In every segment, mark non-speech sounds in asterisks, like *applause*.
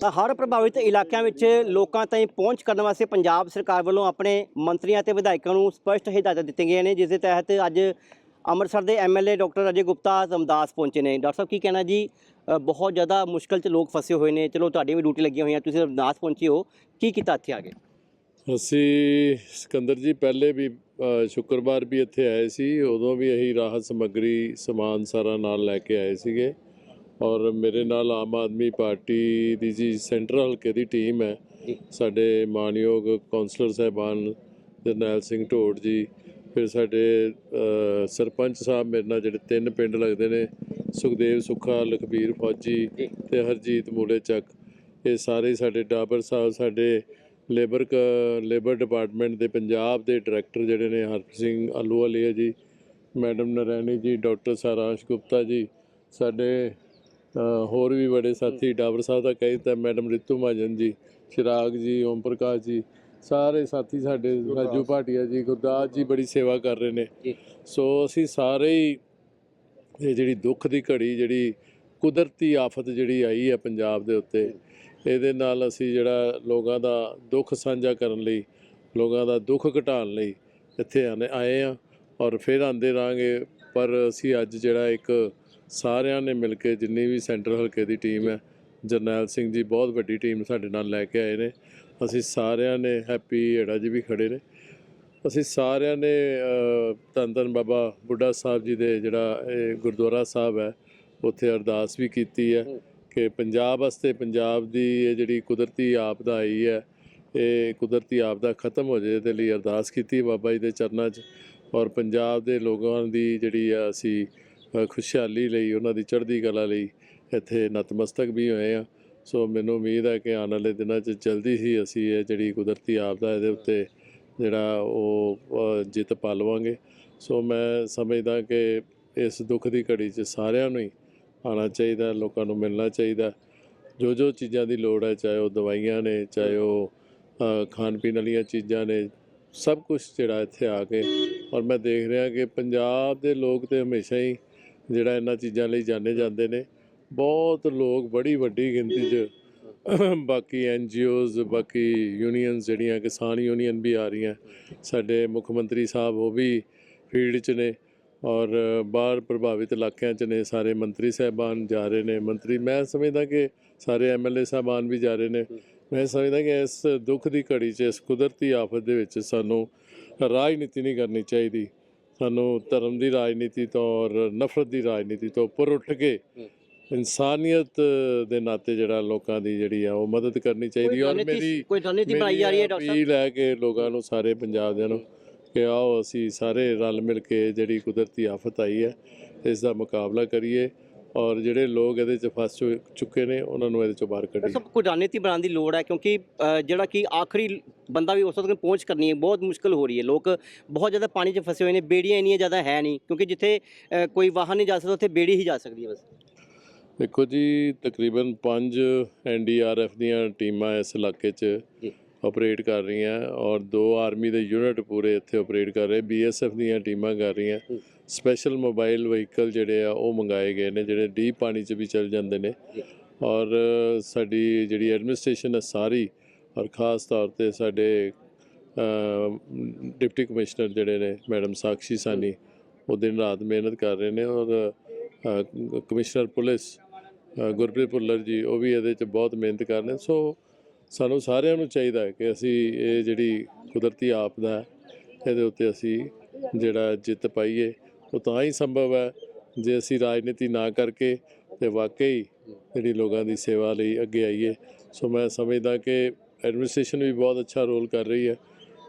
ਤਾਂ ਹਰ ਪ੍ਰਭਾਵਿਤ ਇਲਾਕਿਆਂ ਵਿੱਚ ਲੋਕਾਂ ਤਾਈਂ ਪਹੁੰਚ ਕਰਨ ਵਾਸਤੇ ਪੰਜਾਬ ਸਰਕਾਰ ਵੱਲੋਂ ਆਪਣੇ ਮੰਤਰੀਆਂ ਤੇ ਵਿਧਾਇਕਾਂ ਨੂੰ ਸਪਸ਼ਟ ਹਦਾਇਤਾਂ ਦਿੱਤੀਆਂ ਗਈਆਂ ਨੇ, ਜਿਸ ਦੇ ਤਹਿਤ ਅੱਜ ਅੰਮ੍ਰਿਤਸਰ ਦੇ ਐਮਐਲਏ ਡਾਕਟਰ ਅਜੇ ਗੁਪਤਾ ਰਮਦਾਸ ਪਹੁੰਚੇ ਨੇ। ਡਾਕਟਰ ਸਾਹਿਬ, ਕੀ ਕਹਿਣਾ ਜੀ? ਬਹੁਤ ਜ਼ਿਆਦਾ ਮੁਸ਼ਕਲ 'ਚ ਲੋਕ ਫਸੇ ਹੋਏ ਨੇ। ਚਲੋ, ਤੁਹਾਡੀ ਵੀ ਡਿਊਟੀ ਲੱਗੀਆਂ ਹੋਈਆਂ, ਤੁਸੀਂ ਰਮਦਾਸ ਪਹੁੰਚੇ ਹੋ। ਕੀ ਕੀਤਾ ਇੱਥੇ ਆ ਕੇ? ਅਸੀਂ ਸਿਕੰਦਰ ਜੀ, ਪਹਿਲੇ ਵੀ ਸ਼ੁੱਕਰਵਾਰ ਵੀ ਇੱਥੇ ਆਏ ਸੀ। ਉਦੋਂ ਵੀ ਅਸੀਂ ਰਾਹਤ ਸਮੱਗਰੀ ਸਮਾਨ ਸਾਰਾ ਨਾਲ ਲੈ ਕੇ ਆਏ ਸੀਗੇ। ਔਰ ਮੇਰੇ ਨਾਲ ਆਮ ਆਦਮੀ ਪਾਰਟੀ ਦੀ ਜੀ ਸੈਂਟਰਲ ਹਲਕੇ ਦੀ ਟੀਮ ਹੈ। ਸਾਡੇ ਮਾਨਯੋਗ ਕਾਉਂਸਲਰ ਸਾਹਿਬਾਨ ਜਰਨੈਲ ਸਿੰਘ ਢੋੜ ਜੀ ਫਿਰ ਸਾਡੇ ਸਰਪੰਚ ਸਾਹਿਬ ਮੇਰੇ ਨਾਲ ਜਿਹੜੇ ਤਿੰਨ ਪਿੰਡ ਲੱਗਦੇ ਨੇ ਸੁਖਦੇਵ ਸੁੱਖਾ ਲਖਬੀਰ ਫੌਜੀ। ਤੇ ਹਰਜੀਤ ਮੂਲੇ ਚੱਕ ਇਹ ਸਾਰੇ ਸਾਡੇ ਡਾਬਰ ਸਾਹਿਬ ਸਾਡੇ ਲੇਬਰ ਲੇਬਰ ਡਿਪਾਰਟਮੈਂਟ ਦੇ ਪੰਜਾਬ ਦੇ ਡਾਇਰੈਕਟਰ ਜਿਹੜੇ ਨੇ ਹਰਪ੍ਰੀਤ ਸਿੰਘ ਆਲੂਵਾਲੀਆ ਜੀ ਮੈਡਮ ਨਰੈਣੀ ਜੀ ਡਾਕਟਰ ਸਾਰਾਂਸ਼ ਗੁਪਤਾ ਜੀ ਸਾਡੇ ਹੋਰ ਵੀ ਬੜੇ ਸਾਥੀ ਡਾਬਰ ਸਾਹਿਬ ਦਾ ਕਹੀ ਤਾਂ ਮੈਡਮ ਰਿਤੂ ਮਹਾਜਨ ਜੀ ਚਿਰਾਗ ਜੀ ਓਮ ਪ੍ਰਕਾਸ਼ ਜੀ ਸਾਰੇ ਸਾਥੀ ਸਾਡੇ ਰਾਜੂ ਭਾਟੀਆ ਜੀ ਗੁਰਦਾਸ ਜੀ ਬੜੀ ਸੇਵਾ ਕਰ ਰਹੇ ਨੇ। ਸੋ ਅਸੀਂ ਸਾਰੇ ਹੀ ਇਹ ਜਿਹੜੀ ਦੁੱਖ ਦੀ ਘੜੀ ਜਿਹੜੀ ਕੁਦਰਤੀ ਆਫਤ ਜਿਹੜੀ ਆਈ ਹੈ ਪੰਜਾਬ ਦੇ ਉੱਤੇ ਇਹਦੇ ਨਾਲ ਅਸੀਂ ਜਿਹੜਾ ਲੋਕਾਂ ਦਾ ਦੁੱਖ ਸਾਂਝਾ ਕਰਨ ਲਈ ਲੋਕਾਂ ਦਾ ਦੁੱਖ ਘਟਾਉਣ ਲਈ ਇੱਥੇ ਆਏ ਆ ਔਰ ਫਿਰ ਆਂਦੇ ਰਾਂਗੇ। ਪਰ ਅਸੀਂ ਅੱਜ ਜਿਹੜਾ ਇੱਕ ਸਾਰਿਆਂ ਨੇ ਮਿਲ ਕੇ ਜਿੰਨੀ ਵੀ ਸੈਂਟਰਲ ਹਲਕੇ ਦੀ ਟੀਮ ਹੈ ਜਰਨੈਲ ਸਿੰਘ ਜੀ ਬਹੁਤ ਵੱਡੀ ਟੀਮ ਸਾਡੇ ਨਾਲ ਲੈ ਕੇ ਆਏ ਨੇ। ਅਸੀਂ ਸਾਰਿਆਂ ਨੇ ਹੈਪੀ ਏੜਾ ਜੀ ਵੀ ਖੜੇ ਨੇ। ਅਸੀਂ ਸਾਰਿਆਂ ਨੇ ਅ, ਧੰਨ ਧੰਨ ਬਾਬਾ ਬੁੱਢਾ ਸਾਹਿਬ ਜੀ ਦੇ ਜਿਹੜਾ ਇਹ ਗੁਰਦੁਆਰਾ ਸਾਹਿਬ ਹੈ ਉੱਥੇ ਅਰਦਾਸ ਵੀ ਕੀਤੀ ਹੈ ਕਿ ਪੰਜਾਬ ਵਾਸਤੇ ਪੰਜਾਬ ਦੀ ਇਹ ਜਿਹੜੀ ਕੁਦਰਤੀ ਆਪਦਾ ਆਈ ਹੈ ਇਹ ਕੁਦਰਤੀ ਆਪਦਾ ਖਤਮ ਹੋ ਜਾਏ ਤੇ ਲਈ ਅਰਦਾਸ ਕੀਤੀ ਬਾਬਾ ਜੀ ਦੇ ਚਰਨਾਂ 'ਚ। ਔਰ ਪੰਜਾਬ ਦੇ ਲੋਕਾਂ ਦੀ ਜਿਹੜੀ ਆ ਅਸੀਂ ਖੁਸ਼ਹਾਲੀ ਲਈ, ਉਹਨਾਂ ਦੀ ਚੜ੍ਹਦੀ ਕਲਾ ਲਈ ਇੱਥੇ ਨਤਮਸਤਕ ਵੀ ਹੋਏ ਆ ਸੋ ਮੈਨੂੰ ਉਮੀਦ ਹੈ ਕਿ ਆਉਣ ਵਾਲੇ ਦਿਨਾਂ 'ਚ ਜਲਦੀ ਹੀ ਅਸੀਂ ਇਹ ਜਿਹੜੀ ਕੁਦਰਤੀ ਆਪਦਾ ਇਹਦੇ ਉੱਤੇ ਜਿਹੜਾ ਉਹ ਜਿੱਤ ਪਾ ਲਵਾਂਗੇ ਸੋ ਮੈਂ ਸਮਝਦਾ ਕਿ ਇਸ ਦੁੱਖ ਦੀ ਘੜੀ 'ਚ ਸਾਰਿਆਂ ਨੂੰ ਹੀ ਆਉਣਾ ਚਾਹੀਦਾ, ਲੋਕਾਂ ਨੂੰ ਮਿਲਣਾ ਚਾਹੀਦਾ। ਜੋ ਜੋ ਚੀਜ਼ਾਂ ਦੀ ਲੋੜ ਹੈ, ਚਾਹੇ ਉਹ ਦਵਾਈਆਂ ਨੇ, ਚਾਹੇ ਉਹ ਖਾਣ ਪੀਣ ਵਾਲੀਆਂ ਚੀਜ਼ਾਂ ਨੇ, ਸਭ ਕੁਝ ਜਿਹੜਾ ਇੱਥੇ ਆ ਕੇ ਔਰ ਮੈਂ ਦੇਖ ਰਿਹਾ ਕਿ ਪੰਜਾਬ ਦੇ ਲੋਕ ਤੇ ਹਮੇਸ਼ਾ ਹੀ ਜਿਹੜਾ ਇਹਨਾਂ ਚੀਜ਼ਾਂ ਲਈ ਜਾਣੇ ਜਾਂਦੇ ਨੇ। ਬਹੁਤ ਲੋਕ ਬੜੀ ਵੱਡੀ ਗਿਣਤੀ 'ਚ *clears throat* ਬਾਕੀ ਐਨ ਜੀਓਜ਼ ਬਾਕੀ ਯੂਨੀਅਨਸ ਜਿਹੜੀਆਂ ਕਿਸਾਨ ਯੂਨੀਅਨ ਵੀ ਆ ਰਹੀਆਂ। ਸਾਡੇ ਮੁੱਖ ਮੰਤਰੀ ਸਾਹਿਬ ਉਹ ਵੀ ਫੀਲਡ 'ਚ ਨੇ ਔਰ ਬਾਹਰ ਪ੍ਰਭਾਵਿਤ ਇਲਾਕਿਆਂ 'ਚ ਨੇ। ਸਾਰੇ ਮੰਤਰੀ ਸਾਹਿਬਾਨ ਜਾ ਰਹੇ ਨੇ। ਮੰਤਰੀ, ਮੈਂ ਸਮਝਦਾ ਕਿ ਸਾਰੇ ਐਮਐਲਏ ਸਾਹਿਬਾਨ ਵੀ ਜਾ ਰਹੇ ਨੇ। ਮੈਂ ਸਮਝਦਾ ਕਿ ਇਸ ਦੁੱਖ ਦੀ ਘੜੀ 'ਚ, ਇਸ ਕੁਦਰਤੀ ਆਫਤ ਦੇ ਵਿੱਚ ਸਾਨੂੰ ਰਾਜਨੀਤੀ ਨਹੀਂ ਕਰਨੀ ਚਾਹੀਦੀ। ਸਾਨੂੰ ਧਰਮ ਦੀ ਰਾਜਨੀਤੀ ਤੋਂ ਔਰ ਨਫ਼ਰਤ ਦੀ ਰਾਜਨੀਤੀ ਤੋਂ ਉੱਪਰ ਉੱਠ ਕੇ ਇਨਸਾਨੀਅਤ ਦੇ ਨਾਤੇ ਜਿਹੜਾ ਲੋਕਾਂ ਦੀ ਜਿਹੜੀ ਆ ਉਹ ਮਦਦ ਕਰਨੀ ਚਾਹੀਦੀ ਔਰ ਮੇਰੀ ਕੋਈ ਰਣਨੀਤੀ ਬਣਾਈ ਜਾ ਰਹੀ ਹੈ ਡਾਕਟਰ ਸਾਹਿਬ ਹੈ ਕਿ ਲੋਕਾਂ ਨੂੰ ਸਾਰੇ ਪੰਜਾਬ ਦਿਆਂ ਨੂੰ ਕਿ ਆਓ ਅਸੀਂ ਸਾਰੇ ਰਲ ਮਿਲ ਕੇ ਜਿਹੜੀ ਕੁਦਰਤੀ ਆਫਤ ਆਈ ਹੈ ਇਸ ਦਾ ਮੁਕਾਬਲਾ ਕਰੀਏ। ਔਰ ਜਿਹੜੇ ਲੋਕ ਇਹਦੇ 'ਚ ਫਸ ਚੁੱਕੇ ਨੇ ਉਹਨਾਂ ਨੂੰ ਇਹਦੇ 'ਚੋਂ ਬਾਹਰ ਕੱਢੀਏ ਸਭ ਕੋਈ ਰਣਨੀਤੀ ਬਣਾਉਣ ਦੀ ਲੋੜ ਹੈ? ਕਿਉਂਕਿ ਜਿਹੜਾ ਕਿ ਆਖਰੀ ਬੰਦਾ ਵੀ ਉਸ ਤੱਕ ਪਹੁੰਚ ਕਰਨੀ ਹੈ ਬਹੁਤ ਮੁਸ਼ਕਲ ਹੋ ਰਹੀ ਹੈ। ਲੋਕ ਬਹੁਤ ਜ਼ਿਆਦਾ ਪਾਣੀ 'ਚ ਫਸੇ ਹੋਏ ਨੇ ਬੇੜੀਆਂ ਇੰਨੀਆਂ ਜ਼ਿਆਦਾ ਹੈ ਨਹੀਂ ਕਿਉਂਕਿ ਜਿੱਥੇ ਕੋਈ ਵਾਹਨ ਨਹੀਂ ਜਾ ਸਕਦਾ ਉੱਥੇ ਬੇੜੀ ਹੀ ਜਾ ਸਕਦੀ ਹੈ ਬਸ। ਦੇਖੋ ਜੀ ਤਕਰੀਬਨ 5 ਐਨਡੀਆਰਐਫ ਦੀਆਂ ਟੀਮਾਂ ਇਸ ਇਲਾਕੇ 'ਚ। ਆਪਰੇਟ ਕਰ ਰਹੀਆਂ ਔਰ ਦੋ ਆਰਮੀ ਦੇ ਯੂਨਿਟ ਪੂਰੇ ਇੱਥੇ ਆਪਰੇਟ ਕਰ ਰਹੇ ਬੀਐਸਐਫ ਦੀਆਂ ਟੀਮਾਂ ਕਰ ਰਹੀਆਂ। ਸਪੈਸ਼ਲ ਮੋਬਾਈਲ ਵਹੀਕਲ ਜਿਹੜੇ ਆ ਉਹ ਮੰਗਾਏ ਗਏ ਨੇ ਜਿਹੜੇ ਡੀਪ ਪਾਣੀ 'ਚ ਵੀ ਚੱਲ ਜਾਂਦੇ ਨੇ। ਔਰ ਸਾਡੀ ਜਿਹੜੀ ਐਡਮਿਨਿਸਟ੍ਰੇਸ਼ਨ ਹੈ ਸਾਰੀ ਔਰ ਖਾਸ ਤੌਰ ਤੇ ਸਾਡੇ ਡਿਪਟੀ ਕਮਿਸ਼ਨਰ ਜਿਹੜੇ ਨੇ ਮੈਡਮ ਸਾਕਸ਼ੀ ਸਾਨੀ ਉਹ ਦਿਨ ਰਾਤ ਮਿਹਨਤ ਕਰ ਰਹੇ ਨੇ ਔਰ ਕਮਿਸ਼ਨਰ ਪੁਲਿਸ ਗੁਰਪ੍ਰੀਤ ਭੁੱਲਰ ਜੀ ਉਹ ਵੀ ਇਹਦੇ 'ਚ ਬਹੁਤ ਮਿਹਨਤ ਕਰ ਰਹੇ। ਸੋ ਸਾਨੂੰ ਸਾਰਿਆਂ ਨੂੰ ਚਾਹੀਦਾ ਹੈ ਕਿ ਅਸੀਂ ਇਹ ਜਿਹੜੀ ਕੁਦਰਤੀ ਆਪਦਾ ਇਹਦੇ ਉੱਤੇ ਅਸੀਂ ਜਿਹੜਾ ਜਿੱਤ ਪਾਈਏ। ਉਹ ਤਾਂ ਹੀ ਸੰਭਵ ਹੈ ਜੇ ਅਸੀਂ ਰਾਜਨੀਤੀ ਨਾ ਕਰਕੇ ਤੇ ਵਾਕਈ ਜਿਹੜੀ ਲੋਕਾਂ ਦੀ ਸੇਵਾ ਲਈ ਅੱਗੇ ਆਈਏ। ਸੋ ਮੈਂ ਸਮਝਦਾ ਕਿ ਐਡਮਿਨਿਸਟ੍ਰੇਸ਼ਨ ਵੀ ਬਹੁਤ ਅੱਛਾ ਰੋਲ ਕਰ ਰਹੀ ਹੈ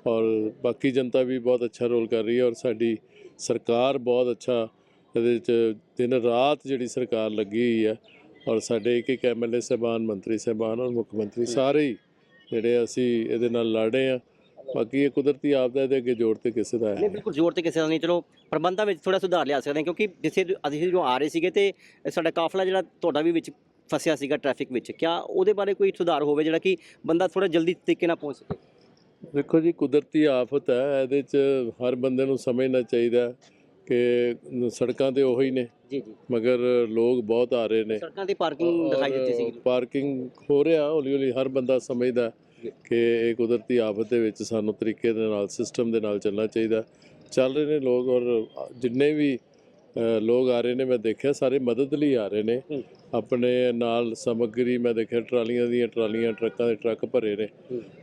ਔਰ ਬਾਕੀ ਜਨਤਾ ਵੀ ਬਹੁਤ ਅੱਛਾ ਰੋਲ ਕਰ ਰਹੀ ਹੈ ਔਰ ਸਾਡੀ ਸਰਕਾਰ ਬਹੁਤ ਅੱਛਾ ਇਹਦੇ 'ਚ ਦਿਨ ਰਾਤ ਜਿਹੜੀ ਸਰਕਾਰ ਲੱਗੀ ਹੋਈ ਹੈ ਔਰ ਸਾਡੇ ਇੱਕ ਇੱਕ ਐਮਐਲਏ ਸਾਹਿਬਾਨ ਮੰਤਰੀ ਸਾਹਿਬਾਨ ਔਰ ਮੁੱਖ ਮੰਤਰੀ ਸਾਰੇ ਹੀ ਜਿਹੜੇ ਅਸੀਂ ਇਹਦੇ ਨਾਲ ਲੜ ਆ ਬਾਕੀ ਇਹ ਕੁਦਰਤੀ ਆਪਦਾ ਇਹਦੇ ਅੱਗੇ ਜੋੜ ਤੇ ਕਿਸੇ ਦਾ ਨਹੀਂ ਹੈ ਬਿਲਕੁਲ ਜ਼ੋਰ ਤੇ ਕਿਸੇ ਦਾ ਨਹੀਂ। ਚਲੋ ਪ੍ਰਬੰਧਾਂ ਵਿੱਚ ਥੋੜਾ ਸੁਧਾਰ ਲਿਆ ਸਕਦੇ ਹਾਂ ਕਿਉਂਕਿ ਜਿਸੇ ਅਸੀਂ ਜਦੋਂ ਆ ਰਹੇ ਸੀਗੇ ਤੇ ਸਾਡਾ ਕਾਫਲਾ ਜਿਹੜਾ ਤੁਹਾਡਾ ਵੀ ਵਿੱਚ ਫਸਿਆ ਸੀਗਾ ਟ੍ਰੈਫਿਕ ਵਿੱਚ। ਕਿਆ ਉਹਦੇ ਬਾਰੇ ਕੋਈ ਸੁਧਾਰ ਹੋਵੇ ਜਿਹੜਾ ਕਿ ਬੰਦਾ ਥੋੜਾ ਜਲਦੀ ਤਰੀਕੇ ਨਾਲ ਪਹੁੰਚ ਸਕੇ? ਦੇਖੋ ਜੀ ਕੁਦਰਤੀ ਆਫਤ ਹੈ। ਇਹਦੇ 'ਚ ਹਰ ਬੰਦੇ ਨੂੰ ਸਮਝਣਾ ਚਾਹੀਦਾ। ਕਿ ਸੜਕਾਂ ਤੇ ਉਹੀ ਨੇ। ਜੀ ਜੀ। ਮਗਰ ਲੋਕ ਬਹੁਤ ਆ ਰਹੇ ਨੇ। ਸੜਕਾਂ ਤੇ ਪਾਰਕਿੰਗ ਦਿਖਾਈ ਦਿੱਤੀ ਸੀ ਪਾਰਕਿੰਗ ਹੋ ਰਿਹਾ ਹੌਲੀ ਹੌਲੀ ਹਰ ਬੰਦਾ ਸਮਝਦਾ ਕਿ ਇਹ ਕੁਦਰਤੀ ਆਫਤ ਦੇ ਵਿੱਚ ਸਾਨੂੰ ਤਰੀਕੇ ਦੇ ਨਾਲ ਸਿਸਟਮ ਦੇ ਨਾਲ ਚੱਲਣਾ ਚਾਹੀਦਾ। ਚੱਲ ਰਹੇ ਨੇ ਲੋਕ ਔਰ ਜਿੰਨੇ ਵੀ ਲੋਕ ਆ ਰਹੇ ਨੇ ਮੈਂ ਦੇਖਿਆ ਸਾਰੇ ਮਦਦ ਲਈ ਆ ਰਹੇ ਨੇ। ਆਪਣੇ ਨਾਲ ਸਮੱਗਰੀ ਮੈਂ ਦੇਖਿਆ ਟਰਾਲੀਆਂ ਦੀਆਂ ਟਰਾਲੀਆਂ ਟਰੱਕਾਂ ਦੇ ਟਰੱਕ ਭਰੇ ਨੇ।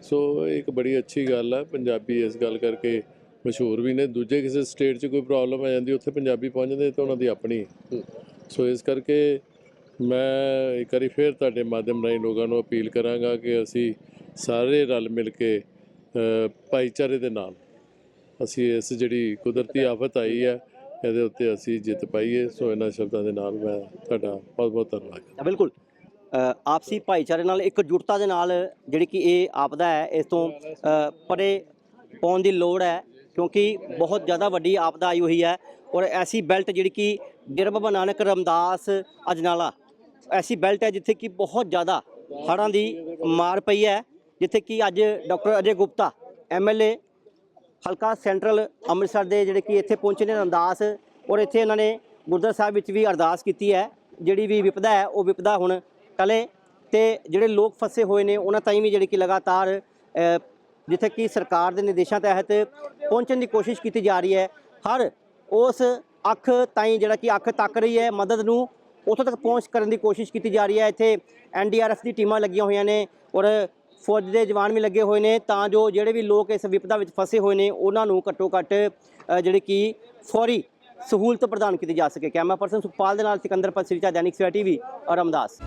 ਸੋ ਇੱਕ ਬੜੀ ਅੱਛੀ ਗੱਲ ਹੈ ਪੰਜਾਬੀ ਇਸ ਗੱਲ ਕਰਕੇ ਮਸ਼ਹੂਰ ਵੀ ਨੇ। ਦੂਜੇ ਕਿਸੇ ਸਟੇਟ 'ਚ ਕੋਈ ਪ੍ਰੋਬਲਮ ਆ ਜਾਂਦੀ, ਉੱਥੇ ਪੰਜਾਬੀ ਪਹੁੰਚਦੇ ਜਾਂਦੇ, ਤਾਂ ਉਹਨਾਂ ਦੀ ਆਪਣੀ। ਸੋ ਇਸ ਕਰਕੇ ਮੈਂ ਇੱਕ ਵਾਰੀ ਫੇਰ ਤੁਹਾਡੇ ਮਾਧਿਅਮ ਰਾਹੀਂ ਲੋਕਾਂ ਨੂੰ ਅਪੀਲ ਕਰਾਂਗਾ ਕਿ ਅਸੀਂ ਸਾਰੇ ਰਲ ਮਿਲ ਕੇ ਭਾਈਚਾਰੇ ਦੇ ਨਾਲ ਅਸੀਂ ਇਸ ਜਿਹੜੀ ਕੁਦਰਤੀ ਆਫਤ ਆਈ ਹੈ, ਇਹਦੇ ਉੱਤੇ ਅਸੀਂ ਜਿੱਤ ਪਾਈਏ। ਸੋ ਇਹਨਾਂ ਸ਼ਬਦਾਂ ਦੇ ਨਾਲ ਮੈਂ ਤੁਹਾਡਾ ਬਹੁਤ ਬਹੁਤ ਧੰਨਵਾਦ। ਤਾਂ ਬਿਲਕੁਲ ਆਪਸੀ ਭਾਈਚਾਰੇ ਨਾਲ ਇੱਕ ਇਕਜੁੱਟਤਾ ਦੇ ਨਾਲ ਜਿਹੜੀ ਕਿ ਇਹ ਆਪਦਾ ਹੈ, ਇਸ ਤੋਂ ਪਰੇ ਪਾਉਣ ਦੀ ਲੋੜ ਹੈ। ਕਿਉਂਕਿ ਬਹੁਤ ਜ਼ਿਆਦਾ ਵੱਡੀ ਆਪਦਾ ਆਈ ਹੋਈ ਹੈ ਔਰ ਐਸੀ ਬੈਲਟ ਜਿਹੜੀ ਕਿ ਡੇਰਾ ਬਾਬਾ ਨਾਨਕ ਰਮਦਾਸ ਅਜਨਾਲਾ, ਐਸੀ ਬੈਲਟ ਹੈ ਜਿੱਥੇ ਕਿ ਬਹੁਤ ਜ਼ਿਆਦਾ ਹੜ੍ਹਾਂ ਦੀ ਮਾਰ ਪਈ ਹੈ, ਜਿੱਥੇ ਕਿ ਅੱਜ ਡਾਕਟਰ ਅਜੇ ਗੁਪਤਾ ਐਮਐਲਏ ਹਲਕਾ ਸੈਂਟਰਲ ਅੰਮ੍ਰਿਤਸਰ ਦੇ ਜਿਹੜੇ ਕਿ ਇੱਥੇ ਪਹੁੰਚੇ ਨੇ ਰਮਦਾਸ ਔਰ ਇੱਥੇ ਇਹਨਾਂ ਨੇ ਗੁਰਦੁਆਰਾ ਸਾਹਿਬ ਵਿੱਚ ਵੀ ਅਰਦਾਸ ਕੀਤੀ ਹੈ, ਜਿਹੜੀ ਵੀ ਵਿਪਦਾ ਹੈ ਉਹ ਵਿਪਦਾ ਹੁਣ ਟਲੇ ਤੇ ਜਿਹੜੇ ਲੋਕ ਫਸੇ ਹੋਏ ਨੇ ਉਹਨਾਂ ਤਾਈਂ ਵੀ ਜਿਹੜੀ ਕਿ ਲਗਾਤਾਰ ਜਿੱਥੇ ਕਿ ਸਰਕਾਰ ਦੇ ਨਿਰਦੇਸ਼ਾਂ ਤਹਿਤ ਪਹੁੰਚਣ ਦੀ ਕੋਸ਼ਿਸ਼ ਕੀਤੀ ਜਾ ਰਹੀ ਹੈ। ਹਰ ਉਸ ਅੱਖ ਤਾਈਂ ਜਿਹੜਾ ਕਿ ਅੱਖ ਤੱਕ ਰਹੀ ਹੈ ਮਦਦ ਨੂੰ ਉੱਥੋਂ ਤੱਕ ਪਹੁੰਚ ਕਰਨ ਦੀ ਕੋਸ਼ਿਸ਼ ਕੀਤੀ ਜਾ ਰਹੀ ਹੈ। ਇੱਥੇ ਐਨਡੀਆਰਐਫ ਦੀ ਟੀਮਾਂ ਲੱਗੀਆਂ ਹੋਈਆਂ ਨੇ ਔਰ ਫੌਜ ਦੇ ਜਵਾਨ ਵੀ ਲੱਗੇ ਹੋਏ ਨੇ ਤਾਂ ਜੋ ਜਿਹੜੇ ਵੀ ਲੋਕ ਇਸ ਵਿਪਤਾ ਵਿੱਚ ਫਸੇ ਹੋਏ ਨੇ ਉਹਨਾਂ ਨੂੰ ਘੱਟੋ ਘੱਟ ਅ, ਜਿਹੜੇ ਕਿ ਫੌਰੀ ਸਹੂਲਤ ਪ੍ਰਦਾਨ ਕੀਤੀ ਜਾ ਸਕੇ। ਕੈਮਰਾ ਪਰਸਨ ਸੁਖਪਾਲ ਦੇ ਨਾਲ ਸਿਕੰਦਰ ਪਸਰੀਚਾ ਦੈਨਿਕ ਸਵੇਰਾ ਟੀਵੀ ਔਰ ਰਮਦਾਸ